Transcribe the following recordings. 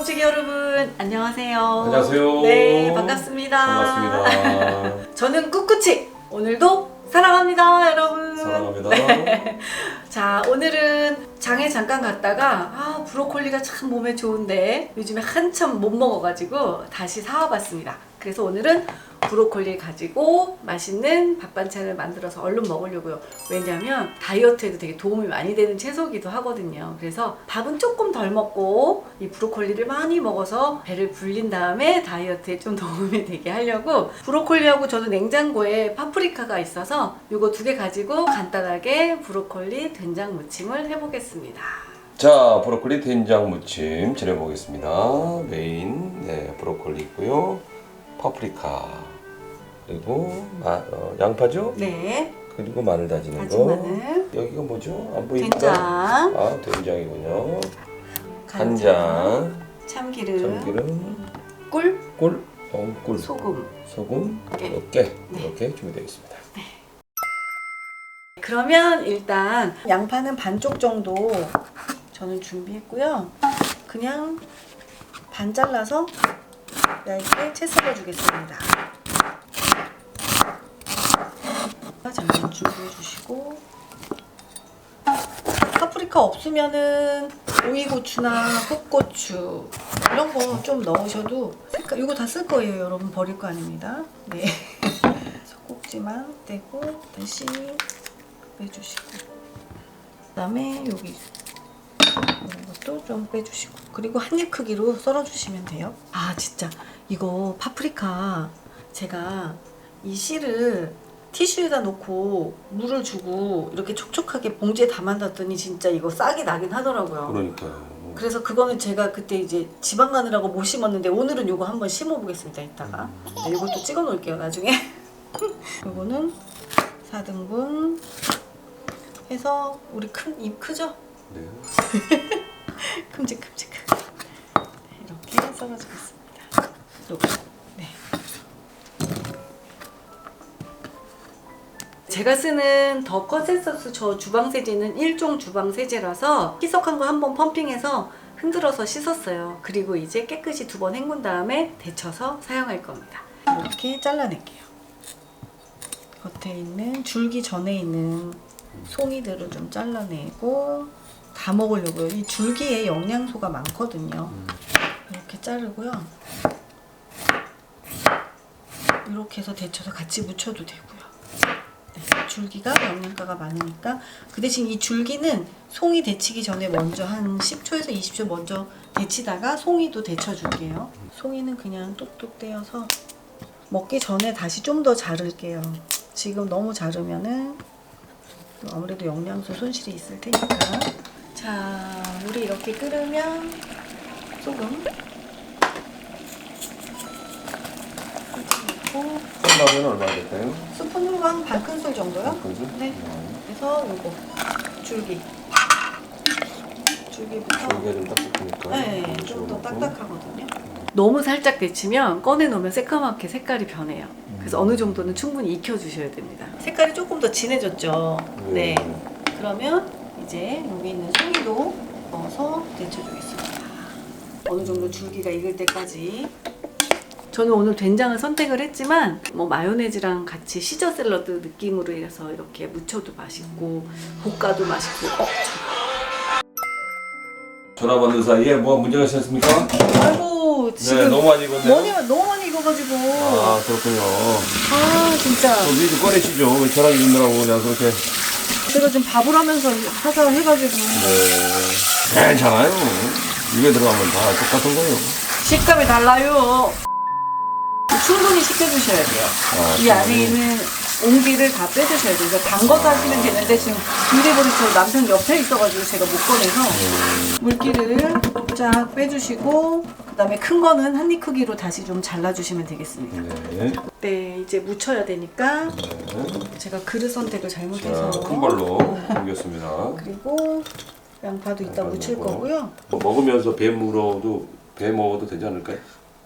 부먹찌개 여러분 안녕하세요. 안녕하세요. 네 반갑습니다. 반갑습니다. 저는 꿋꿋이 오늘도 사랑합니다 여러분. 사랑합니다. 자 오늘은 장에 잠깐 갔다가 아 브로콜리가 참 몸에 좋은데 요즘에 한참 못 먹어가지고 다시 사와봤습니다. 그래서 오늘은 브로콜리 가지고 맛있는 밥 반찬을 만들어서 얼른 먹으려고요. 왜냐하면 다이어트에도 되게 도움이 많이 되는 채소기도 하거든요. 그래서 밥은 조금 덜 먹고 이 브로콜리를 많이 먹어서 배를 불린 다음에 다이어트에 좀 도움이 되게 하려고 브로콜리하고 저도 냉장고에 파프리카가 있어서 이거 두 개 가지고 간단하게 브로콜리 된장 무침을 해보겠습니다. 자, 브로콜리 된장 무침 지내보겠습니다. 메인 네, 브로콜리 있고요. 파프리카 그리고 마, 어, 양파죠? 네, 그리고 마늘 다지는 다진 거. 마늘, 여기가 뭐죠? 안 보이니까. 된장, 아, 된장이군요. 간장, 참기름, 참기름, 꿀, 꿀, 어, 꿀, 소금. 소금, 깨. 이렇게 네. 이렇게 준비되어 있습니다. 그러면 일단 양파는 반쪽 정도 저는 준비했고요. 그냥 반 잘라서 얇게 채 썰어 주겠습니다. 잠깐 준비해 주시고. 파프리카 없으면은 오이고추나 꽃고추 이런 거 좀 넣으셔도 색깔 이거 다 쓸 거예요 여러분. 버릴 거 아닙니다. 네. 꼭지만 떼고 다시 빼주시고. 그 다음에 여기 이런 것도 좀 빼주시고. 그리고 한 입 크기로 썰어주시면 돼요. 아 진짜. 이거 파프리카 제가 이 씨를 티슈에다 놓고 물을 주고 이렇게 촉촉하게 봉지에 담아놨더니 진짜 이거 싹이 나긴 하더라고요. 그러니까요. 그래서 그거는 제가 그때 이제 지방 가느라고 못 심었는데 오늘은 요거 한번 심어 보겠습니다 이따가 네, 요것도 찍어 놓을게요 나중에 요거는 4등분 해서 우리 큰 입 크죠? 네. 큼직큼직 네, 이렇게 썰어주겠습니다 요거 제가 쓰는 더 컨센서스 저 주방 세제는 1종 주방 세제라서 희석한 거 한 번 펌핑해서 흔들어서 씻었어요. 그리고 이제 깨끗이 두 번 헹군 다음에 데쳐서 사용할 겁니다. 이렇게 잘라낼게요. 겉에 있는 줄기 전에 있는 송이들을 좀 잘라내고 다 먹으려고요. 이 줄기에 영양소가 많거든요. 이렇게 자르고요. 이렇게 해서 데쳐서 같이 무쳐도 되고요. 네, 줄기가 영양가가 많으니까 그 대신 이 줄기는 송이 데치기 전에 먼저 한 10초에서 20초 먼저 데치다가 송이도 데쳐 줄게요. 송이는 그냥 뚝뚝 떼어서 먹기 전에 다시 좀 더 자를게요. 지금 너무 자르면은 아무래도 영양소 손실이 있을 테니까. 자, 물이 이렇게 끓으면 소금 넣고 컵라면 얼마나 될까요? 스푼으로 한 반 큰술 정도요? 그죠? 네. 그래서 요거 줄기 줄기부터 저게 좀 딱딱하니까. 네, 좀 더 딱딱하거든요. 너무 살짝 데치면 꺼내 놓으면 새까맣게 색깔이 변해요. 그래서 어느 정도는 충분히 익혀 주셔야 됩니다. 색깔이 조금 더 진해졌죠. 네. 그러면 이제 여기 있는 송이도 넣어서 데쳐주겠습니다. 어느 정도 줄기가 익을 때까지. 저는 오늘 된장을 선택을 했지만 뭐 마요네즈랑 같이 시저 샐러드 느낌으로 해서 이렇게 무쳐도 맛있고 볶아도 맛있고 어, 전화 받는 사이에 뭐 문제가 있었습니까? 아이고 지금 네, 너무 많이 익었네요. 머리가 너무 많이 익어가지고 아, 아, 그렇군요. 진짜 또 미리 꺼내시죠. 왜 전화 읽느라고 그냥 그렇게. 제가 지금 밥을 하면서 하자 해가지고 네. 괜찮아요. 입에 들어가면 다 똑같은 거예요. 식감이 달라요 충분히 식혀주셔야 돼요 아, 이 안에 있는 옹기를 다 빼주셔야 돼요 그러니까 담궈서 하시면 되는데 지금 유리버리 저 남편 옆에 있어가지고 제가 못 꺼내서 물기를 쫙 빼주시고 그 다음에 큰 거는 한 입 크기로 다시 좀 잘라주시면 되겠습니다 네. 네 이제 무쳐야 되니까 네. 제가 그릇 선택을 잘못해서 자, 큰 걸로 옮겼습니다. 그리고 양파도 이따 양파 무칠 넣고. 거고요. 뭐 먹으면서 배 물어도 배 먹어도 되지 않을까요?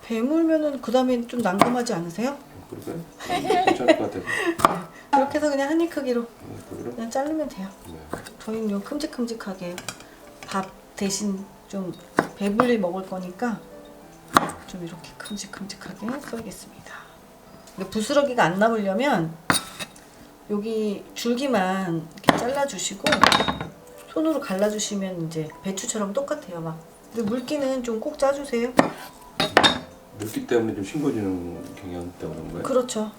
배 물면은 그 다음에 좀 난감하지 않으세요? 그럴까요? 괜찮을 것 같아요. 이렇게 해서 그냥 한 입 크기로 네, 그래요? 그냥 자르면 돼요. 네. 저희는 요 큼직큼직하게 밥 대신 좀 배불리 먹을 거니까 좀 이렇게 큼직큼직하게. 근데 부스러기가 안 남으려면 여기 줄기만 이렇게 잘라주시고 손으로 갈라주시면 이제 배추처럼 똑같아요. 막. 근데 물기는 좀 꼭 짜주세요. 늙기 때문에 좀 싱거지는 경향 때문에 그런 거예요? 그렇죠.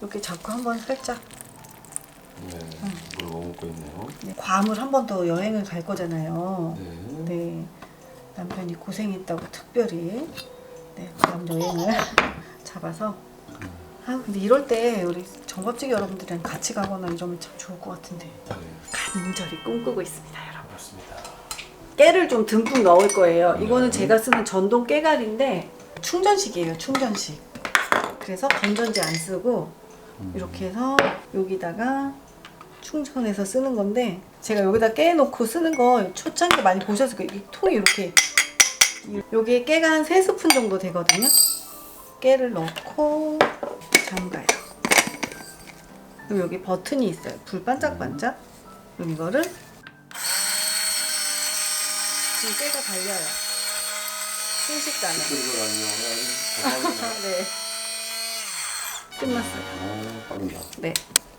이렇게 잡고 한번 살짝 네, 물을 머금고 있네요. 네, 괌을 한 번 더 여행을 갈 거잖아요. 네. 네. 남편이 고생했다고 특별히 네, 괌 여행을 잡아서 아 근데 이럴 때 우리 정밥집 여러분들이랑 같이 가거나 이러면 참 좋을 것 같은데 네, 간절히 꿈꾸고 있습니다 여러분 그렇습니다. 깨를 좀 듬뿍 넣을 거예요 이거는 네. 제가 쓰는 전동 깨갈인데 충전식이에요 충전식 그래서 건전지 안 쓰고 이렇게 해서 여기다가 충전해서 쓰는 건데 제가 여기다 깨 놓고 쓰는 거 초창기 많이 보셨을 거예요. 이 통이 이렇게 여기에 깨가 한 3스푼 정도 되거든요. 깨를 넣고 잠가요. 그리고 여기 버튼이 있어요. 불 반짝반짝. 그럼 이거를 지금 깨가 달려요. 순식간에. 네. 끝났어요. 아, 빠른다. 네.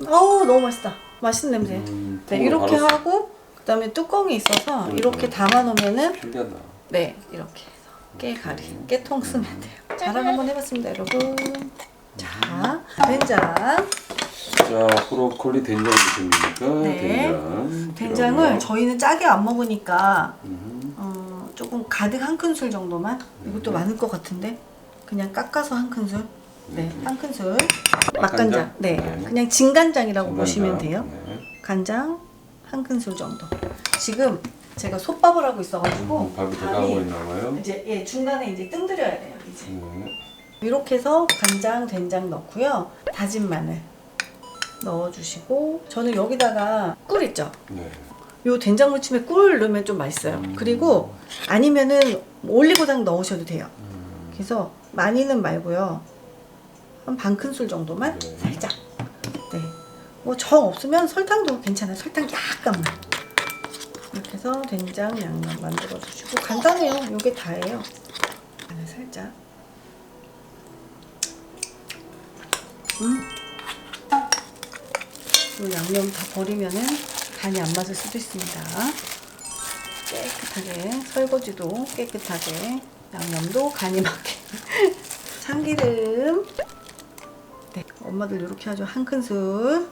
어우 너무 맛있다. 맛있는 냄새. 음, 네, 통으로 이렇게 바로 하고 그다음에 뚜껑이 있어서 음, 이렇게 음. 담아 놓으면은 신기하다. 네, 이렇게 해서 깨 가리, 깨통 쓰면 돼요. 자랑 한번 해봤습니다, 여러분. 자, 된장. 자, 브로콜리 된장 드십니까? 네. 된장. 된장을 들어가요. 저희는 짜게 안 먹으니까 음, 어, 조금 가득 한 큰술 정도만. 이것도 많을 것 같은데 그냥 깎아서 한 큰술. 네, 한 큰술. 막간장? 막간장. 네, 네. 그냥 진간장이라고 간장. 보시면 돼요. 네. 간장 한 큰술 정도. 지금 제가 솥밥을 하고 있어가지고 음, 밥이 돼가고 있나 봐요. 이제 예 중간에 이제 뜸들여야 돼요 이제 네. 이렇게 해서 간장 된장 넣고요 다진 마늘 넣어주시고 저는 여기다가 꿀 있죠 네. 요 된장 무침에 꿀 넣으면 좀 맛있어요. 음. 그리고 아니면은 올리고당 넣으셔도 돼요. 음, 그래서 많이는 말고요. 한 반 큰술 정도만 네. 살짝. 네 뭐 정 없으면 설탕도 괜찮아요. 설탕 약간만. 이렇게 해서 된장 양념 만들어 주시고 간단해요. 요게 다예요. 마늘 살짝. 음. 이 양념 다 버리면은 간이 안 맞을 수도 있습니다. 깨끗하게 설거지도 깨끗하게 양념도 간이 맞게. 참기름. 네 엄마들 이렇게 하죠 한 큰술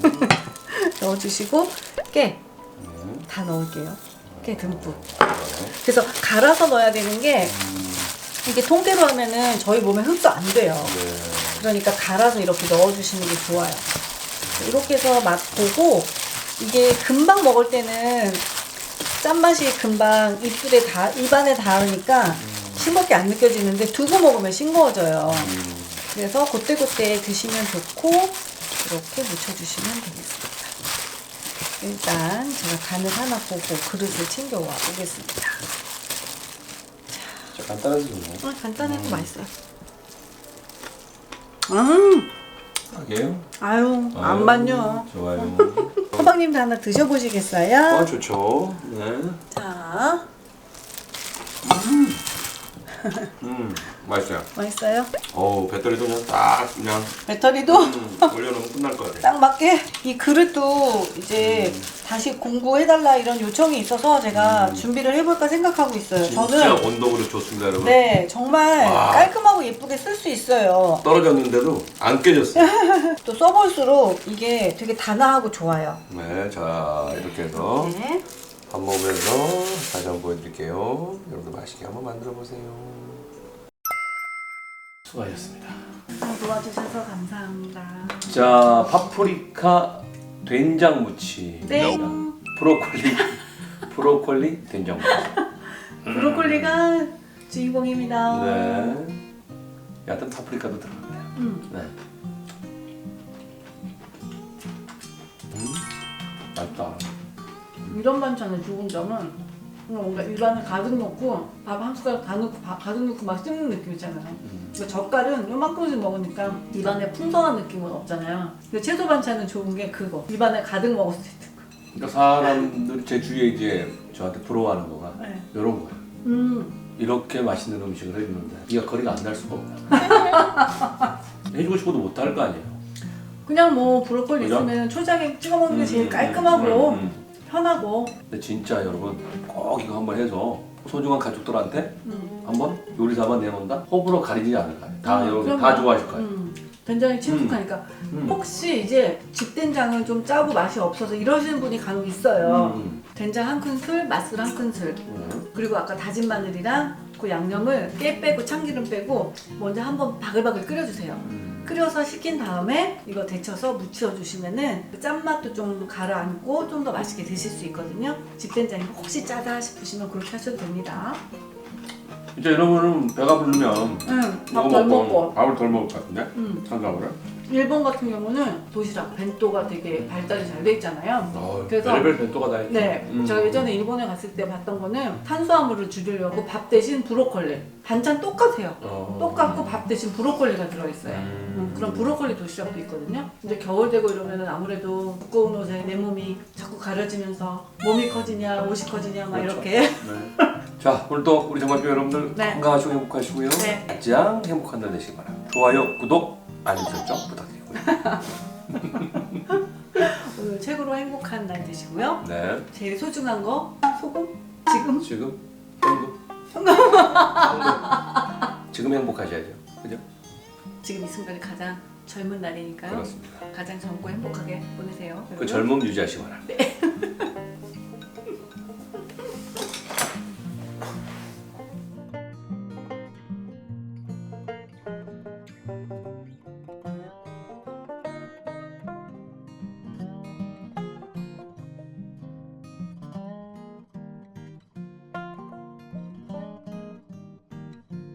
넣어주시고 깨. 다 네. 넣을게요. 깨 듬뿍. 좋아요. 그래서 갈아서 넣어야 되는 게 음, 이게 통깨로 하면은 저희 몸에 흡수 안 돼요. 네. 그러니까 갈아서 이렇게 넣어주시는 게 좋아요. 이렇게 해서 맛 보고 이게 금방 먹을 때는 짠맛이 금방 입술에 다 입안에 닿으니까 싱겁게 안 느껴지는데 두고 먹으면 싱거워져요. 음, 그래서 그때그때 드시면 좋고 이렇게 묻혀주시면 되겠습니다. 일단 제가 간을 하나 보고 그릇을 챙겨와 보겠습니다. 자, 간단하시네요. 어, 간단하고 맛있어요. 음, 딱이에요? 아유, 안 맞요. 좋아요. 호박님도 하나 드셔보시겠어요? 아, 좋죠. 네. 자, 음, 맛있어요. 맛있어요? 어우, 배터리도 그냥 딱 그냥 배터리도 음, 올려놓으면 끝날 것 같아요. 딱 맞게 이 그릇도 이제 다시 공부해달라 이런 요청이 있어서 제가 준비를 해볼까 생각하고 있어요. 진짜 저는 온도그릇 좋습니다, 여러분. 네 정말 와. 깔끔하고 예쁘게 쓸 수 있어요. 떨어졌는데도 안 깨졌어요. 또 써볼수록 이게 되게 단아하고 좋아요. 네, 자 이렇게 해서 네. 밥 먹으면서 다시 한번 보여드릴게요. 여러분들 맛있게 한번 만들어 보세요. 수고하셨습니다. 도와주셔서 감사합니다. 자, 파프리카 된장 무침. 네. 브로콜리 브로콜리 된장 무침. 브로콜리가 주인공입니다. 네. 얕은 파프리카도 들어갑니다. 음. 네. 음, 맛있다. 이런 반찬의 좋은 점은 그냥 뭔가 입안에 가득 넣고 밥 한 숟가락 다 넣고 밥 가득 넣고 막 씹는 느낌 있잖아요. 음. 근데 젓갈은 요만큼씩 먹으니까 입안에 풍성한 느낌은 없잖아요. 근데 채소 반찬은 좋은 게 그거. 입안에 가득 먹을 수 있는 거. 그러니까 사람들이 제 주위에 이제 저한테 부러워하는 거가 네. 이런 거예요. 음. 이렇게 맛있는 음식을 해주는데 네가 거리가 안 날 수가 없다. 해주고 싶어도 못 할 거 아니에요. 그냥 뭐 브로콜리 그죠? 있으면 초장에 찍어 먹는 게 제일 음, 깔끔하고 음, 음. 편하고. 근데 진짜 여러분 꼭 이거 한번 해서 소중한 가족들한테 음. 한번 요리사만 내놓는다? 호불호 가리지 않을 거예요. 다 음, 여러분 그럼요. 다 좋아하실 거예요. 음. 된장이 친숙하니까 음. 혹시 이제 집된장은 좀 짜고 맛이 없어서 이러시는 분이 간혹 있어요. 음. 된장 한 큰술, 맛술 한 큰술, 음. 그리고 아까 다진 마늘이랑 그 양념을 깨 빼고 참기름 빼고 먼저 한번 바글바글 끓여주세요. 음. 끓여서 식힌 다음에 이거 데쳐서 무쳐 주시면은 그 짠맛도 좀 가라앉고 좀 더 맛있게 드실 수 있거든요. 집된장이 혹시 짜다 싶으시면 그렇게 하셔도 됩니다. 이제 여러분은 배가 부르면 응, 이거 밥덜 먹고. 밥을 덜 먹을 것 같은데? 음. 탄수화물을? 일본 같은 경우는 도시락, 벤또가 되게 발달이 잘 돼 있잖아요. 어, 그래서- 별의별 벤또가 다 있죠. 네, 음. 제가 예전에 일본에 갔을 때 봤던 거는 탄수화물을 줄이려고 밥 대신 브로콜리. 반찬 똑같아요. 어. 똑같고 밥 대신 브로콜리가 들어있어요. 음. 음, 그런 브로콜리 도시락도 있거든요. 이제 겨울 되고 이러면 아무래도 두꺼운 옷에 내 몸이 자꾸 가려지면서 몸이 커지냐 옷이 커지냐 막 그렇죠. 이렇게 네. 자 오늘 또 우리 정말뼈 여러분들 네. 건강하시고 행복하시고요. 네. 가장 행복한 날 되시기 바랍니다. 좋아요, 구독, 알림 설정 부탁드리고요. 오늘 최고로 행복한 날 되시고요. 네. 제일 소중한 거 소금 지금 지금 현금. 현금. 지금 행복하셔야죠. 그죠? 지금 이 순간이 가장 젊은 날이니까요. 그렇습니다. 가장 젊고 행복하게 보내세요. 그 여러분. 젊음 유지하시기 바랍니다.